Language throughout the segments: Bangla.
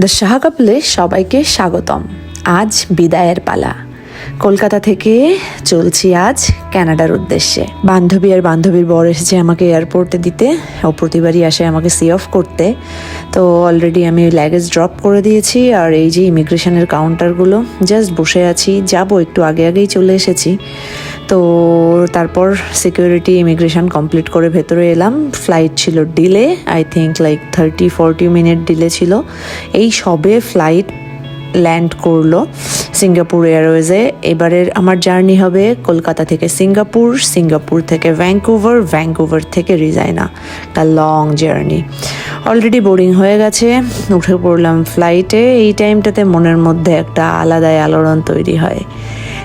দ্য শাহ কাপলে সবাইকে স্বাগতম। আজ বিদায়ের পালা। কলকাতা থেকে চলছি আজ ক্যানাডার উদ্দেশ্যে। বান্ধবী আর বান্ধবীর বর এসেছে আমাকে এয়ারপোর্টে দিতে ও প্রতিবারই আসে আমাকে সি অফ করতে। তো অলরেডি আমি লাগেজ ড্রপ করে দিয়েছি আর এই যে ইমিগ্রেশনের কাউন্টারগুলো জাস্ট বসে আছি, যাব একটু আগে আগেই চলে এসেছি। তো তারপর সিকিউরিটি ইমিগ্রেশন কমপ্লিট করে ভেতরে এলাম। ফ্লাইট ছিল delay I think like thirty forty minute delay ছিল। এই সবে ফ্লাইট ল্যান্ড করল সিঙ্গাপুর এয়ারওয়েজে এবারের আমার জার্নি হবে কলকাতা থেকে সিঙ্গাপুর সিঙ্গাপুর থেকে ভ্যাঙ্কুভার ভ্যাঙ্কুভার থেকে রিজাইনা একটা লং জার্নি অলরেডি বোরিং হয়ে গেছে, উঠে পড়লাম ফ্লাইটে এই টাইমটাতে মনের মধ্যে একটা আলাদাই আলোড়ন তৈরি হয়।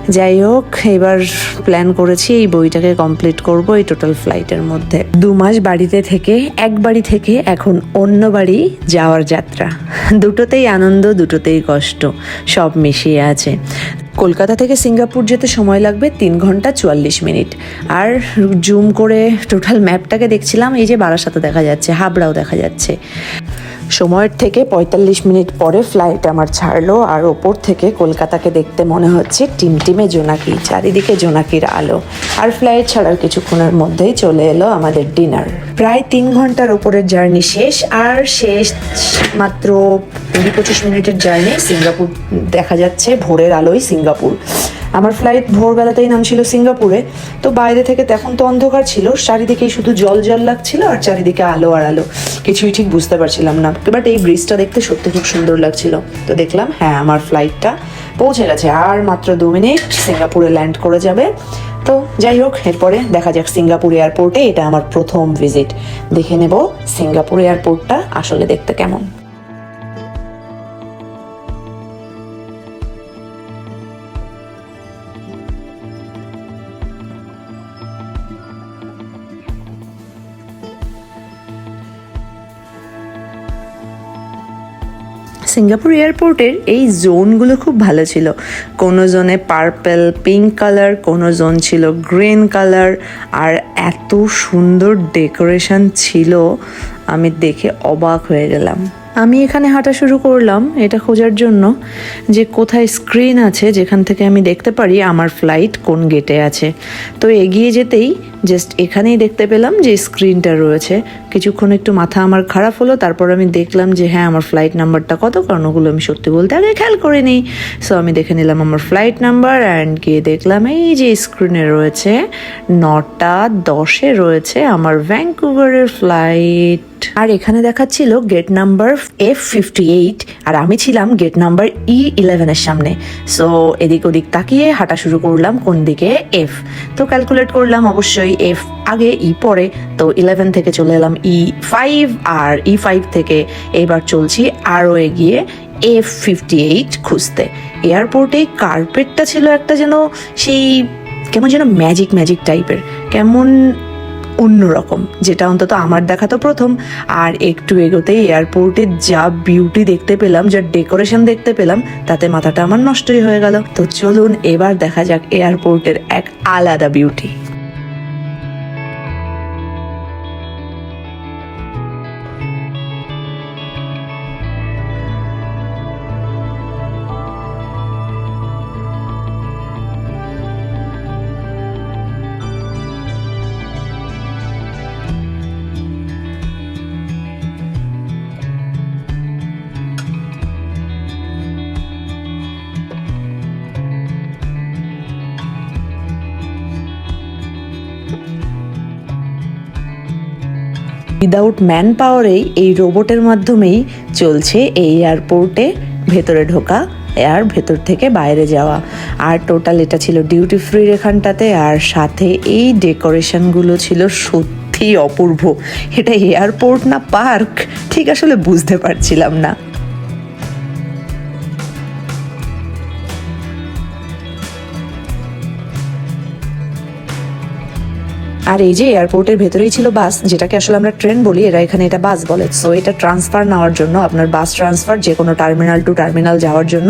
যাই হোক, এবার প্ল্যান করেছি এই বইটাকে কমপ্লিট করব এই টোটাল ফ্লাইটের মধ্যে। দু মাস বাড়িতে থেকে, এক বাড়ি থেকে এখন অন্য বাড়ি যাওয়ার যাত্রা। দুটোতেই আনন্দ, দুটোতেই কষ্ট, সব মিশিয়ে আছে। কলকাতা থেকে সিঙ্গাপুর যেতে সময় লাগবে তিন ঘণ্টা চুয়াল্লিশ মিনিট। আর জুম করে টোটাল ম্যাপটাকে দেখছিলাম, এই যে বারাসাতে দেখা যাচ্ছে, হাবড়াও দেখা যাচ্ছে। সময়ের থেকে পঁয়তাল্লিশ মিনিট পরে ফ্লাইট আমার ছাড়লো, আর ওপর থেকে কলকাতাকে দেখতে মনে হচ্ছে টিমটিমে জোনাকি, চারিদিকে জোনাকির আলো। আর ফ্লাইট ছাড়ার কিছুক্ষণের মধ্যেই চলে এলো আমাদের ডিনার প্রায় তিন ঘণ্টার ওপরের জার্নি শেষ, আর শেষ মাত্র কুড়ি পঁচিশ মিনিটের জার্নি সিঙ্গাপুর দেখা যাচ্ছে, ভোরের আলোয় সিঙ্গাপুর। আমার ফ্লাইট ভোরবেলাতেই নামছিল সিঙ্গাপুরে। তো বাইরে থেকে তখন তো অন্ধকার ছিল, চারিদিকেই শুধু জল জল লাগছিল আর চারিদিকে আলো আর আলো। কিছুই ঠিক বুঝতে পারছিলাম না। বাট এই ব্রিজটা দেখতে সত্যি খুব সুন্দর লাগছিল। তো দেখলাম হ্যাঁ আমার ফ্লাইটটা পৌঁছে গেছে। আর মাত্র দু মিনিট সিঙ্গাপুরে ল্যান্ড করে যাবে। তো যাই হোক, এরপরে দেখা যাক সিঙ্গাপুর এয়ারপোর্টে এটা আমার প্রথম ভিজিট দেখে নেব সিঙ্গাপুর এয়ারপোর্টটা আসলে দেখতে কেমন। সিঙ্গাপুর এয়ারপোর্টের এই জোনগুলো খুব ভালো ছিল। কোনো জোনে পার্পেল, পিঙ্ক কালার, কোনো জোন ছিল গ্রিন কালার। আর এত সুন্দর ডেকোরেশন ছিল, আমি দেখে অবাক হয়ে গেলাম। আমি এখানে হাঁটা শুরু করলাম, এটা খোঁজার জন্য যে কোথায় স্ক্রিন আছে যেখান থেকে আমি দেখতে পারি আমার ফ্লাইট কোন গেটে আছে। তো এগিয়ে যেতেই জাস্ট এখানেই দেখতে পেলাম যে স্ক্রিনটা রয়েছে। কিছুক্ষণ একটু মাথা আমার খারাপ হলো, তারপর আমি দেখলাম যে হ্যাঁ আমার ফ্লাইট নাম্বারটা কত? কারণ ওগুলো আমি সত্যি বলতে আগে খেয়াল করে নিই সো আমি দেখে নিলাম আমার ফ্লাইট নাম্বার অ্যান্ড গিয়ে দেখলাম এই যে স্ক্রিনে রয়েছে, নটা দশে রয়েছে আমার ভ্যাঙ্কুভারের ফ্লাইট আর এখানে দেখাচ্ছিল gate number F fifty eight আর আমি ছিলাম গেট নাম্বার ই ইলেভেনের সামনে। সো এদিক ওদিক তাকিয়ে হাঁটা শুরু করলাম কোন দিকে এফ তো ক্যালকুলেট করলাম অবশ্যই এফ আগে ই পরে। তো ইলেভেন থেকে চলে এলাম ই ফাইভ আর ই ফাইভ থেকে এবার চলছি আরও এগিয়ে এফ ফিফটি এইট খুঁজতে। এয়ারপোর্টে কার্পেটটা ছিল একটা যেন সেই কেমন যেন ম্যাজিক ম্যাজিক টাইপের কেমন অন্যরকম, যেটা অন্তত আমার দেখা তো প্রথম। আর একটু এগোতে এয়ারপোর্টে যা বিউটি দেখতে পেলাম, যা ডেকোরেশন দেখতে পেলাম, তাতে মাথাটা আমার নষ্টই হয়ে গেল। তো চলুন এবার দেখা যাক এয়ারপোর্টের এক আলাদা বিউটি উইদাউট ম্যান পাওয়ারেই এই রোবটের মাধ্যমেই চলছে এই এয়ারপোর্টে ভেতরে ঢোকা, আর ভেতর থেকে বাইরে যাওয়া। আর টোটাল এটা ছিল ডিউটি ফ্রি এখানটাতে আর সাথে এই ডেকোরেশনগুলো ছিল সত্যি অপূর্ব। এটা এয়ারপোর্ট না পার্ক ঠিক আসলে বুঝতে পারছিলাম না। আর এই যে এয়ারপোর্টের ভেতরেই ছিল বাস যেটাকে আসলে আমরা ট্রেন বলি, এরা এখানে এটা বাস বলে। সো এটা ট্রান্সফার নেওয়ার জন্য, আপনার বাস ট্রান্সফার যে কোনো টার্মিনাল টু টার্মিনাল যাওয়ার জন্য,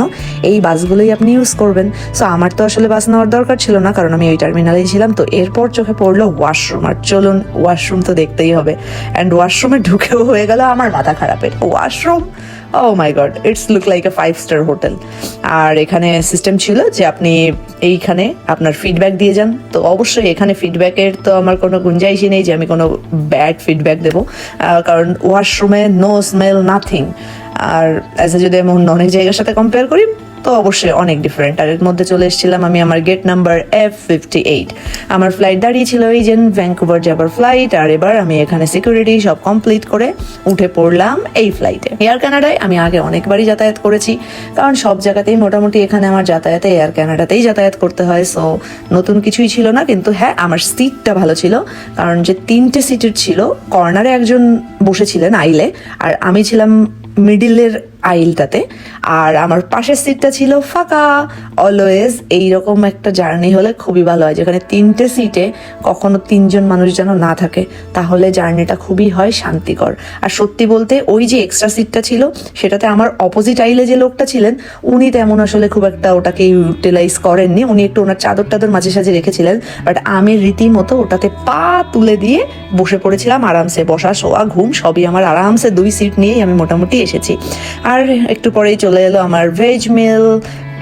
এই বাসগুলোই আপনি ইউজ করবেন। সো আমার তো আসলে বাস নেওয়ার দরকার ছিল না, কারণ আমি ওই টার্মিনালেই ছিলাম। তো, এরপর চোখে পড়ল ওয়াশরুম আর চলুন ওয়াশরুম তো দেখতেই হবে। অ্যান্ড ওয়াশরুমে ঢুকেও হয়ে গেল আমার মাথা খারাপের। Washroom oh my god it's look like a five star hotel আর এখানে সিস্টেম ছিল যে আপনি এইখানে আপনার ফিডব্যাক দিয়ে যান। তো অবশ্যই এখানে ফিডব্যাকের তো আমার কোনো গুঞ্জাইশই নেই যে আমি কোনো ব্যাড ফিডব্যাক দেবো। কারণ ওয়াশরুমে নো স্মেল নাথিং আর অ্যাজ এ যদি আমি অন্য অনেক জায়গার সাথে কম্পেয়ার করি তো অবশ্যই অনেক ডিফারেন্ট আর এর মধ্যে চলে এসেছিলাম আমি আমার gate number F fifty eight আমার ফ্লাইট দাঁড়িয়ে ছিল এই যে ভ্যাঙ্কুভার যাবার ফ্লাইট আর এবার আমি এখানে সিকিউরিটি সব কমপ্লিট করে উঠে পড়লাম এই ফ্লাইটে এয়ার কানাডায় আমি আগে অনেকবারই যাতায়াত করেছি, কারণ সব জায়গাতেই মোটামুটি এখানে আমার যাতায়াতে এয়ার কানাডাতেই যাতায়াত করতে হয় সো নতুন কিছুই ছিল না, কিন্তু হ্যাঁ আমার সিটটা ভালো ছিল, কারণ যে তিনটে সিটের ছিল কর্নারে একজন বসেছিলেন আইলে, আর আমি ছিলাম মিডিলের আইলটাতে আর আমার পাশের সিটটা ছিল ফাঁকা। অলওয়েজ এইরকম একটা জার্নি হলে খুবই ভালো হয়, যেখানে তিনটে সিটে কখনো তিনজন মানুষ যেন না থাকে, তাহলে জার্নিটা খুবই হয় শান্তিকর। আর সত্যি বলতে ওই যে এক্সট্রা সিটটা ছিল, সেটাতে আমার অপোজিট আইলে যে লোকটা ছিলেন, উনি তেমন আসলে খুব একটা ওটাকে ইউটিলাইজ করেননি। উনি একটু ওনার চাদর টাদর মাঝে সাঝে রেখেছিলেন বাট আমি রীতিমতো ওটাতে পা তুলে দিয়ে বসে পড়েছিলাম আরামসে। বসা, শোয়া, ঘুম, সবই আমার আরামসে দুই সিট নিয়েই আমি মোটামুটি এসেছি। আর একটু পরেই চলে এলো আমার veg meal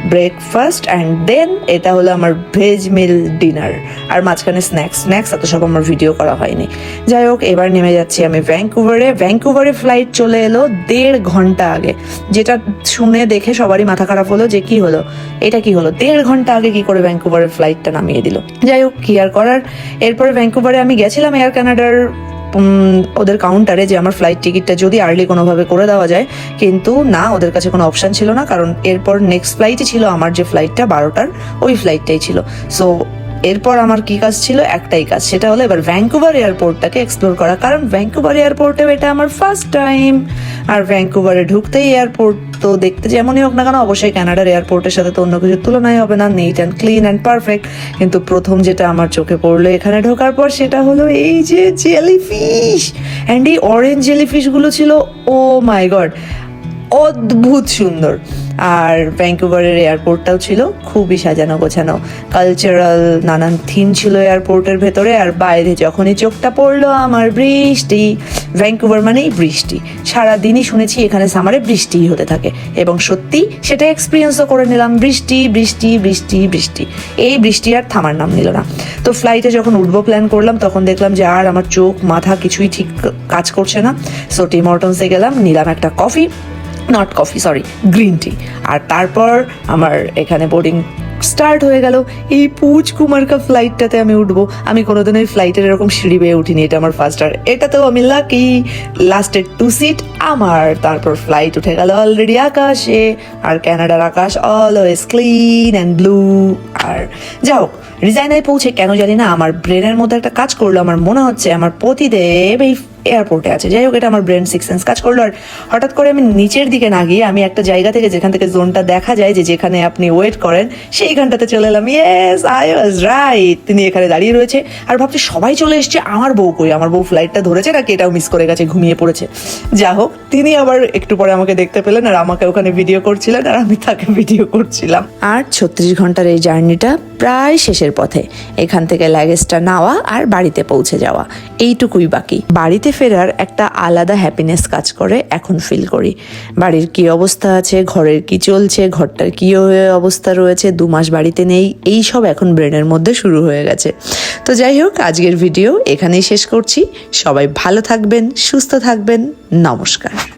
breakfast and then এটা হলো আমার ভেজ মিল ডিনার আর মাঝখানে স্ন্যাক্স স্ন্যাক্স এত সব আমার ভিডিও করা হয়নি। যাই হোক, এবার নেমে যাচ্ছি আমি ভ্যাঙ্কুভারে ভ্যাঙ্কুভারে ফ্লাইট চলে এলো দেড় ঘণ্টা আগে। যেটা শুনে দেখে সবারই মাথা খারাপ হলো যে কি হলো, এটা কি হলো? দেড় ঘণ্টা আগে কি করে ভ্যাঙ্কুভারের ফ্লাইটটা নামিয়ে দিল? যাই হোক, কি আর করার? এরপরে ভ্যাঙ্কুভারে আমি গেছিলাম এয়ার কানাডার ওদের কাউন্টারে যে আমার ফ্লাইট টিকিটটা যদি আর্লি কোনোভাবে করে দেওয়া যায়, কিন্তু না, ওদের কাছে কোনো অপশান ছিল না, কারণ এরপর নেক্সট ফ্লাইটই ছিল আমার যে ফ্লাইটটা বারোটার, ওই ফ্লাইটটাই ছিল। সো এরপর আমার কি কাজ ছিল? একটাই কাজ, সেটা হলো এবার ভ্যাঙ্কুভার এয়ারপোর্টটাকে এক্সপ্লোর করা। কারণ ভ্যাঙ্কুভার এয়ারপোর্টে এটা আমার ফার্স্ট টাইম আর ভ্যাঙ্কুভারে ঢুকতেই এয়ারপোর্ট তো দেখতে যেমনই হোক না কেন, অবশ্যই কানাডার এয়ারপোর্টের সাথে তো অন্য কিছুর তুলনাই হবে না। Neat and clean and perfect কিন্তু প্রথম যেটা আমার চোখে পড়ল এখানে ঢোকার পর, সেটা হলো এই যে জেলিফিশ অ্যান্ড এই অরেঞ্জ জেলিফিশগুলো ছিল ও মাই গড অদ্ভুত সুন্দর। আর ভ্যাঙ্কুভারের এয়ারপোর্টটাও ছিল খুবই সাজানো গোছানো। কালচারাল নানান থিম ছিল এয়ারপোর্টের ভেতরে, আর বাইরে যখনই চোখটা পড়ল আমার বৃষ্টি। ভ্যাঙ্কুভার মানেই বৃষ্টি। সারাদিনই শুনেছি এখানে সামারে বৃষ্টিই হতে থাকে। এবং সত্যি সেটা এক্সপিরিয়েন্সও করে নিলাম। বৃষ্টি বৃষ্টি বৃষ্টি বৃষ্টি। এই বৃষ্টি আর থামার নাম নিল না। তো ফ্লাইটে যখন উঠবো প্ল্যান করলাম, তখন দেখলাম যে আর আমার চোখ, মাথা কিছুই ঠিক কাজ করছে না। সো টিম অর্টনসে গেলাম, নিলাম একটা coffee not coffee sorry green tea আর তারপর আমার এখানে বোর্ডিং স্টার্ট হয়ে গেল। এই পুজ কুমারকা ফ্লাইটটাতে আমি উঠবো। আমি কোনোদিন ওই ফ্লাইটের এরকম সিঁড়ি বেয়ে উঠিনি, এটা আমার ফার্স্ট আর এটাতেও আমি লাকি লাস্টের টু সিট আমার তারপর ফ্লাইট উঠে গেল অলরেডি আকাশে, আর ক্যানাডার আকাশ অলওয়েজ ক্লিন অ্যান্ড ব্লু আর যা হোক রিজাইনায় পৌঁছে, কেন জানি না, আমার ব্রেনের মধ্যে একটা কাজ করল, আমার মনে হচ্ছে আমার পতিদেব এই এয়ারপোর্টে আছে। যাই হোক, এটা আমার ব্রেন সিক্স সেন্স কাজ করল। আর হঠাৎ করে আমি নিচের দিকে না গিয়ে আমি একটা জায়গা থেকে যেখান থেকে জোনটা দেখা যায় যে যেখানে আপনি ওয়েট করেন, সেইখানটাতে চলে এলাম। ইয়েস আই ওয়াজ রাইট তিনি এখানে দাঁড়িয়ে রয়েছে। আর ভাবছি সবাই চলে এসছে আমার বউ কই? আমার বউ ফ্লাইটটা ধরেছে নাকি এটাও মিস করে গেছে, ঘুমিয়ে পড়েছে? যা হোক, তিনি আবার একটু পরে আমাকে দেখতে পেলেন আর আমাকে ওখানে ভিডিও করছিলেন আর আমি তাকে ভিডিও করছিলাম। আর ছত্রিশ ঘণ্টার এই জার্নিটা প্রায় শেষের পথে। এখান থেকে লাগেজটা নেওয়া আর বাড়িতে পৌঁছে যাওয়া। এইটুকুই বাকি। বাড়িতে ফেরার একটা আলাদা হ্যাপিনেস কাজ করে এখন ফিল করি। বাড়ির কি অবস্থা আছে, ঘরের কি চলছে, ঘরটার কি অবস্থা রয়েছে, দু মাস বাড়িতে নেই, এই সব এখন ব্রেনের মধ্যে শুরু হয়ে গেছে। তো যাই হোক, আজকের ভিডিও এখানেই শেষ করছি। সবাই ভালো থাকবেন, সুস্থ থাকবেন। নমস্কার।